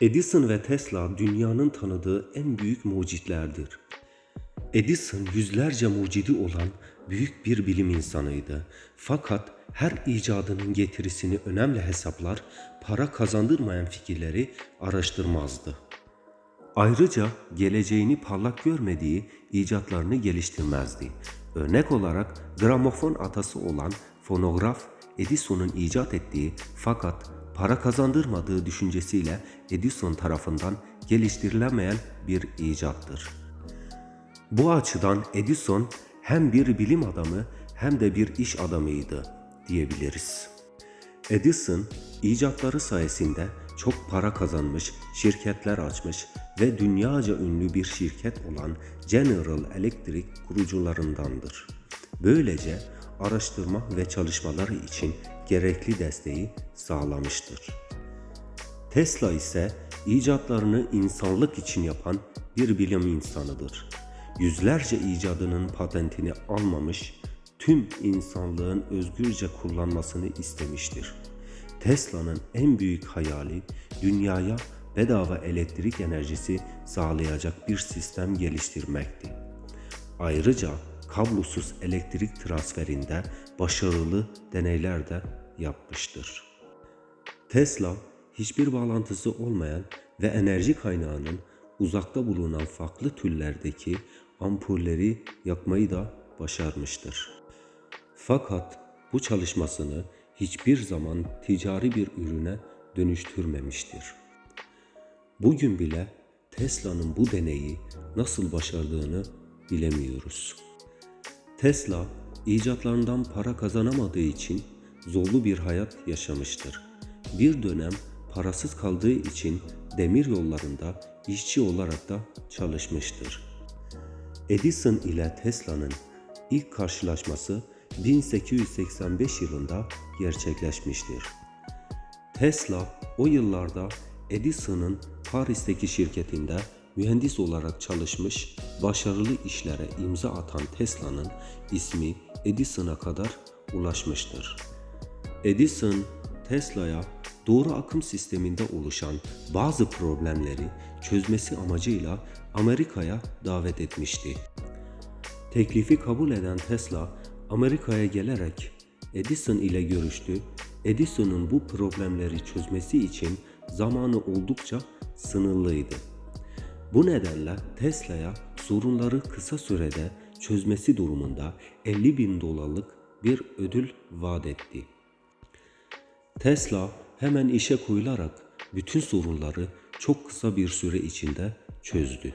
Edison ve Tesla dünyanın tanıdığı en büyük mucitlerdir. Edison yüzlerce mucidi olan büyük bir bilim insanıydı. Fakat her icadının getirisini önemli hesaplar, para kazandırmayan fikirleri araştırmazdı. Ayrıca geleceğini parlak görmediği icatlarını geliştirmezdi. Örnek olarak gramofon atası olan fonograf Edison'un icat ettiği fakat para kazandırmadığı düşüncesiyle Edison tarafından geliştirilemeyen bir icattır. Bu açıdan Edison hem bir bilim adamı hem de bir iş adamıydı diyebiliriz. Edison icatları sayesinde çok para kazanmış, şirketler açmış ve dünyaca ünlü bir şirket olan General Electric kurucularındandır. Böylece araştırma ve çalışmaları için gerekli desteği sağlamıştır. Tesla ise icatlarını insanlık için yapan bir bilim insanıdır. Yüzlerce icadının patentini almamış, tüm insanlığın özgürce kullanmasını istemiştir. Tesla'nın en büyük hayali dünyaya bedava elektrik enerjisi sağlayacak bir sistem geliştirmekti. Ayrıca kablosuz elektrik transferinde başarılı deneyler de yapmıştır. Tesla hiçbir bağlantısı olmayan ve enerji kaynağının uzakta bulunan farklı türlerdeki ampulleri yakmayı da başarmıştır. Fakat bu çalışmasını hiçbir zaman ticari bir ürüne dönüştürmemiştir. Bugün bile Tesla'nın bu deneyi nasıl başardığını bilemiyoruz. Tesla icatlarından para kazanamadığı için zorlu bir hayat yaşamıştır. Bir dönem parasız kaldığı için demir yollarında işçi olarak da çalışmıştır. Edison ile Tesla'nın ilk karşılaşması 1885 yılında gerçekleşmiştir. Tesla o yıllarda Edison'ın Paris'teki şirketinde mühendis olarak çalışmış, başarılı işlere imza atan Tesla'nın ismi Edison'a kadar ulaşmıştır. Edison, Tesla'ya doğru akım sisteminde oluşan bazı problemleri çözmesi amacıyla Amerika'ya davet etmişti. Teklifi kabul eden Tesla, Amerika'ya gelerek Edison ile görüştü. Edison'un bu problemleri çözmesi için zamanı oldukça sınırlıydı. Bu nedenle Tesla'ya sorunları kısa sürede çözmesi durumunda 50 bin dolarlık bir ödül vaat etti. Tesla hemen işe koyularak bütün sorunları çok kısa bir süre içinde çözdü.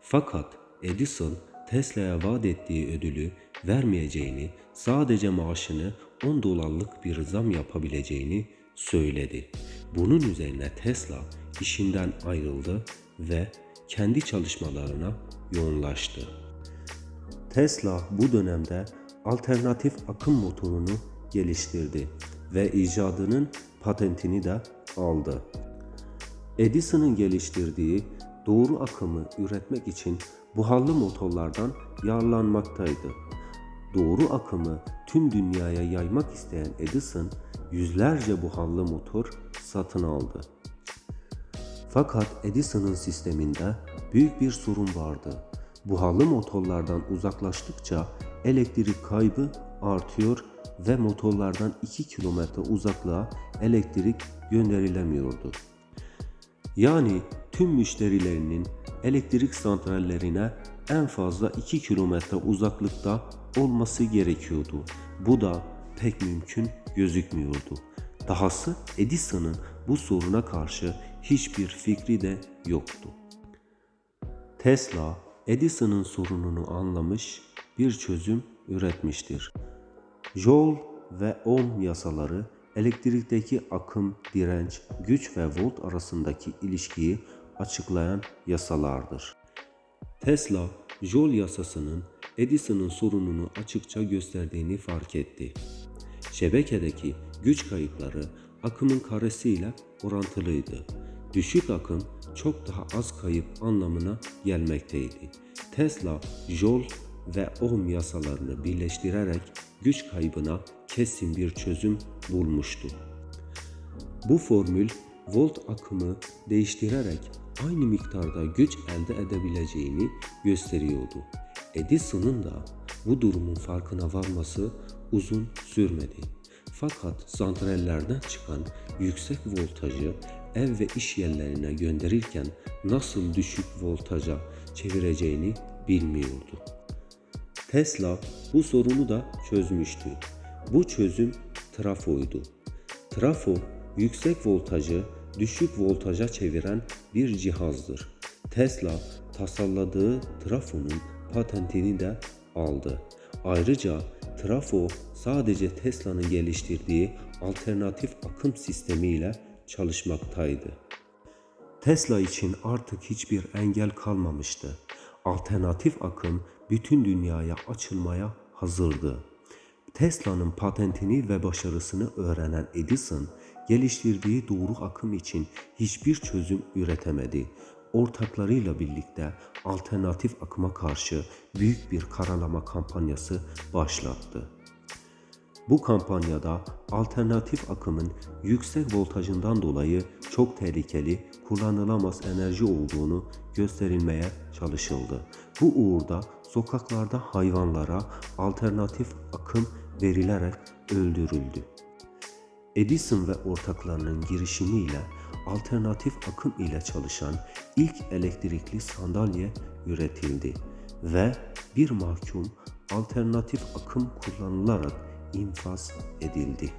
Fakat Edison Tesla'ya vaat ettiği ödülü vermeyeceğini, sadece maaşını 10 dolarlık bir zam yapabileceğini söyledi. Bunun üzerine Tesla işinden ayrıldı ve kendi çalışmalarına yoğunlaştı. Tesla bu dönemde alternatif akım motorunu geliştirdi ve icadının patentini de aldı. Edison'ın geliştirdiği doğru akımı üretmek için buharlı motorlardan yararlanmaktaydı. Doğru akımı tüm dünyaya yaymak isteyen Edison yüzlerce buharlı motor satın aldı. Fakat Edison'ın sisteminde büyük bir sorun vardı. Buharlı motorlardan uzaklaştıkça elektrik kaybı artıyor ve motorlardan 2 kilometre uzaklığa elektrik gönderilemiyordu. Yani tüm müşterilerinin elektrik santrallerine en fazla 2 kilometre uzaklıkta olması gerekiyordu. Bu da pek mümkün gözükmüyordu. Dahası Edison'ın bu soruna karşı hiçbir fikri de yoktu. Tesla, Edison'ın sorununu anlamış, bir çözüm üretmiştir. Joule ve Ohm yasaları elektrikteki akım, direnç, güç ve volt arasındaki ilişkiyi açıklayan yasalardır. Tesla, Joule yasasının Edison'ın sorununu açıkça gösterdiğini fark etti. Şebekedeki güç kayıpları akımın karesiyle orantılıydı. Düşük akım çok daha az kayıp anlamına gelmekteydi. Tesla, Joule ve Ohm yasalarını birleştirerek güç kaybına kesin bir çözüm bulmuştu. Bu formül volt akımı değiştirerek aynı miktarda güç elde edebileceğini gösteriyordu. Edison'un da bu durumun farkına varması uzun sürmedi. Fakat santrallerden çıkan yüksek voltajı ev ve iş yerlerine gönderirken nasıl düşük voltaja çevireceğini bilmiyordu. Tesla bu sorunu da çözmüştü. Bu çözüm trafoydu. Trafo yüksek voltajı düşük voltaja çeviren bir cihazdır. Tesla tasarladığı trafonun patentini de aldı. Ayrıca trafo sadece Tesla'nın geliştirdiği alternatif akım sistemiyle çalışmaktaydı. Tesla için artık hiçbir engel kalmamıştı. Alternatif akım bütün dünyaya açılmaya hazırdı. Tesla'nın patentini ve başarısını öğrenen Edison, geliştirdiği doğru akım için hiçbir çözüm üretemedi. Ortaklarıyla birlikte alternatif akıma karşı büyük bir karalama kampanyası başlattı. Bu kampanyada alternatif akımın yüksek voltajından dolayı çok tehlikeli, kullanılamaz enerji olduğunu gösterilmeye çalışıldı. Bu uğurda sokaklarda hayvanlara alternatif akım verilerek öldürüldü. Edison ve ortaklarının girişimiyle alternatif akım ile çalışan ilk elektrikli sandalye üretildi ve bir mahkum alternatif akım kullanılarak infaz edildi.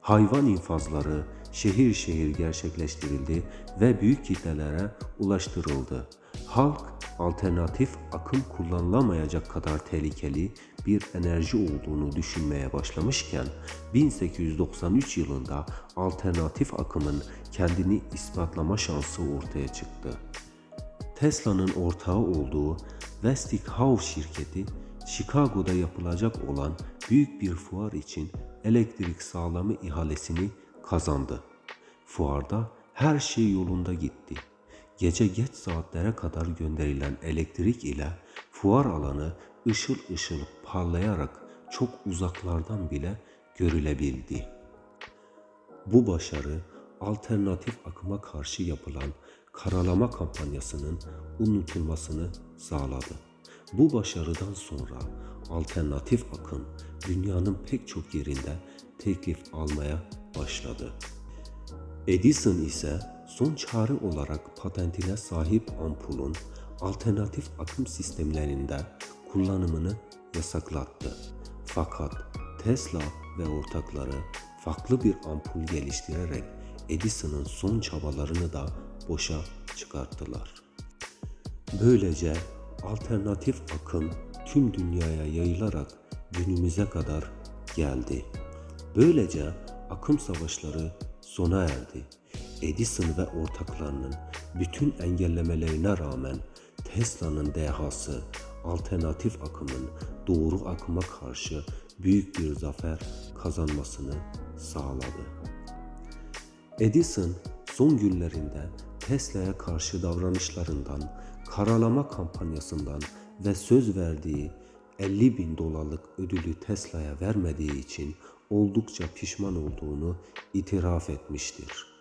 Hayvan infazları şehir şehir gerçekleştirildi ve büyük kitlelere ulaştırıldı. Halk alternatif akım kullanılamayacak kadar tehlikeli bir enerji olduğunu düşünmeye başlamışken 1893 yılında alternatif akımın kendini ispatlama şansı ortaya çıktı. Tesla'nın ortağı olduğu Westinghouse şirketi Chicago'da yapılacak olan büyük bir fuar için elektrik sağlamı ihalesini kazandı. Fuarda her şey yolunda gitti. Gece geç saatlere kadar gönderilen elektrik ile fuar alanı ışıl ışıl parlayarak çok uzaklardan bile görülebildi. Bu başarı alternatif akıma karşı yapılan karalama kampanyasının unutulmasını sağladı. Bu başarıdan sonra alternatif akım dünyanın pek çok yerinde teklif almaya başladı. Edison ise son çare olarak patentine sahip ampulun alternatif akım sistemlerinde kullanımını yasaklattı. Fakat Tesla ve ortakları farklı bir ampul geliştirerek Edison'ın son çabalarını da boşa çıkarttılar. Böylece alternatif akım tüm dünyaya yayılarak günümüze kadar geldi. Böylece akım savaşları sona erdi. Edison ve ortaklarının bütün engellemelerine rağmen Tesla'nın dehası alternatif akımın doğru akıma karşı büyük bir zafer kazanmasını sağladı. Edison son günlerinde Tesla'ya karşı davranışlarından, karalama kampanyasından ve söz verdiği 50 bin dolarlık ödülü Tesla'ya vermediği için oldukça pişman olduğunu itiraf etmiştir.